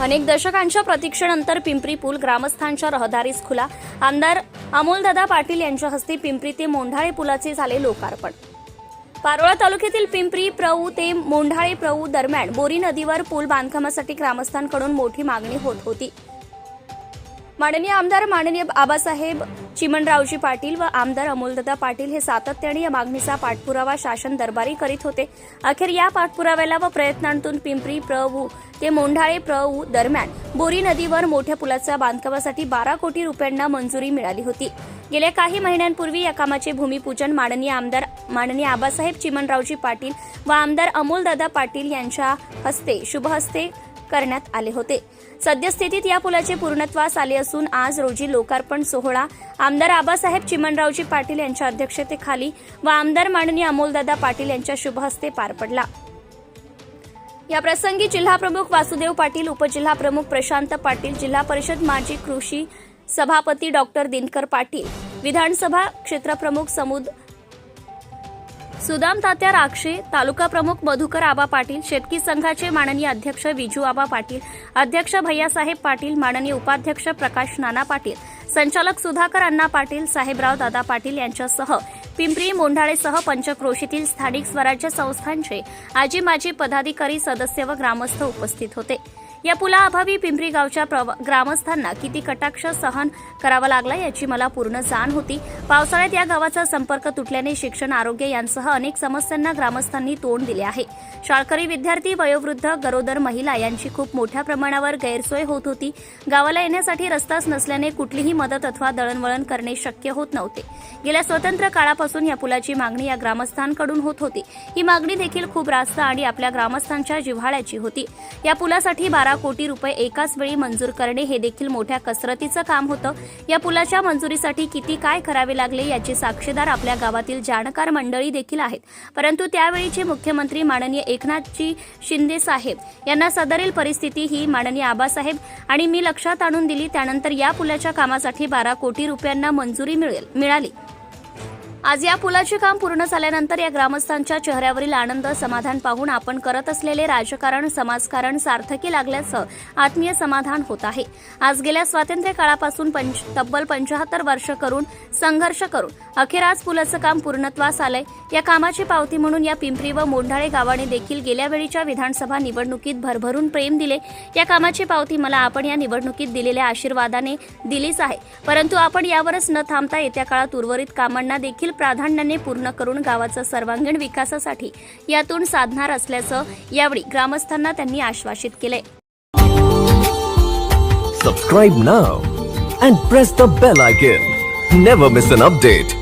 अनेक दशकांच्या प्रतीक्षेनंतर पिंपरी पूल ग्रामस्थांच्या रहदारीस खुला. आमदार अमोलदादा पाटील यांच्या हस्ते पिंपरी ते मोंढाळे पुलाचे झाले लोकार्पण. पारोळा तालुक्यातील पिंपरी प्रऊ ते मोंढाळे प्रऊ दरम्यान बोरी नदीवर पूल बांधकामासाठी ग्रामस्थांकडून मोठी मागणी होत होती. माननीय आमदार माननीय आबासाहेब चिमणरावजी पाटील व आमदार अमोलदादा पाटील हे सातत्याने या मागणीचा पाठपुरावा शासन दरबारी करीत होते. अखेर या पाठपुराव्याला व प्रयत्नांतून पिंपरी प्रभू ते मोंढाळे प्रऊ दरम्यान बोरी नदीवर मोठ्या पुलाच्या बांधकामासाठी बारा कोटी रुपयांना मंजुरी मिळाली होती. गेल्या काही महिन्यांपूर्वी या कामाचे भूमिपूजन माननीय आमदार माननीय आबासाहेब चिमणरावजी पाटील व आमदार अमोलदादा पाटील यांच्या हस्ते शुभहस्ते करण्यात आले होते. सद्यस्थितीत या पुलाचे पूर्णत्वास आले असून आज रोजी लोकार्पण सोहळा. आमदार आबासाहेब चिमणरावजी पाटील यांच्या अध्यक्षतेखाली व आमदार माननीय अमोलदादा पाटील यांच्या शुभहस्ते पार पडला. या प्रसंगी जिल्हाप्रमुख वासुदेव पाटील उपजिल्हा प्रमुख प्रशांत पाटील जिल्हा परिषद माजी कृषी सभापती डॉक्टर दिनकर पाटील विधानसभा क्षेत्रप्रमुख समुद सुदाम तात्या राक्षे तालुका प्रमुख मधुकर आबा पाटील शेतकी संघाचे माननीय अध्यक्ष विजू आबा पाटील अध्यक्ष भैयासाहेब पाटील माननीय उपाध्यक्ष प्रकाश नाना पाटील संचालक सुधाकर अण्णा पाटील साहेबराव दादा पाटील यांच्यासह पिंपरी मोंढाळेसह पंचक्रोशीतील स्थानिक स्वराज्य संस्थांचे आजी माजी पदाधिकारी सदस्य व ग्रामस्थ उपस्थित होते. या पुलाअभावी पिंपरी गावच्या प्रव- ग्रामस्थांना किती कटाक्ष सहन करावा लागला याची मला पूर्ण जाण होती. पावसाळ्यात या गावाचा संपर्क तुटल्याने शिक्षण आरोग्य यांसह अनेक समस्यांना ग्रामस्थांनी तोंड दिले आहे. शाळकरी विद्यार्थी वयोवृद्ध गरोदर महिला यांची खूप मोठ्या प्रमाणावर गैरसोय होत होती. गावाला येण्यासाठी रस्ताच नसल्याने कुठलीही मदत अथवा दळणवळण करणे शक्य होत नव्हते. गेल्या स्वतंत्र काळापासून या पुलाची मागणी या ग्रामस्थांकडून होत होती. ही मागणी देखील खूप रास्त आणि आपल्या ग्रामस्थांच्या जिव्हाळ्याची होती. या पुलासाठी बारा कोटी रुपये एकाच वेळी मंजूर करणे हे देखील मोठ्या कसरतीचं काम होतं. या पुलाच्या मंजुरीसाठी किती काय करावे लागले याचे साक्षीदार आपल्या गावातील जाणकार मंडळी देखील आहेत. परंतु त्यावेळीचे मुख्यमंत्री माननीय एकनाथजी शिंदे साहेब यांना सदरील परिस्थिती ही माननीय आबासाहेब आणि मी लक्षात आणून दिली त्यानंतर या पुलाच्या कामासाठी बारा कोटी रुपयांना मंजुरी मिळेल मिळाली. आज या पुलाचे काम पूर्ण झाल्यानंतर या ग्रामस्थांच्या चेहऱ्यावरील आनंद समाधान पाहून आपण करत असलेले राजकारण समाजकारण सार्थकी लागल्याचं आत्मीय समाधान होत आहे. आज गेल्या स्वातंत्र्य काळापासून पंच तब्बल पंचाहत्तर वर्ष करून संघर्ष करून अखेर आज पुलाचं काम पूर्णत्वास आलंय. या कामाची पावती म्हणून या पिंपरी व मोंढाळे गावाने देखील गेल्या वेळीच्या विधानसभा निवडणुकीत भरभरून प्रेम दिले. या कामाची पावती मला आपण या निवडणुकीत दिलेल्या आशीर्वादाने दिलीच आहे. परंतु आपण यावरच न थांबता येत्या काळात उर्वरित कामांना देखील प्राधान्याने पूर्ण करून गावाचा सर्वांगीण विकासासाठी यातून साधणार असल्याचं यावेळी ग्रामस्थांना त्यांनी आश्वासित केले. Subscribe now and press the bell icon never miss an update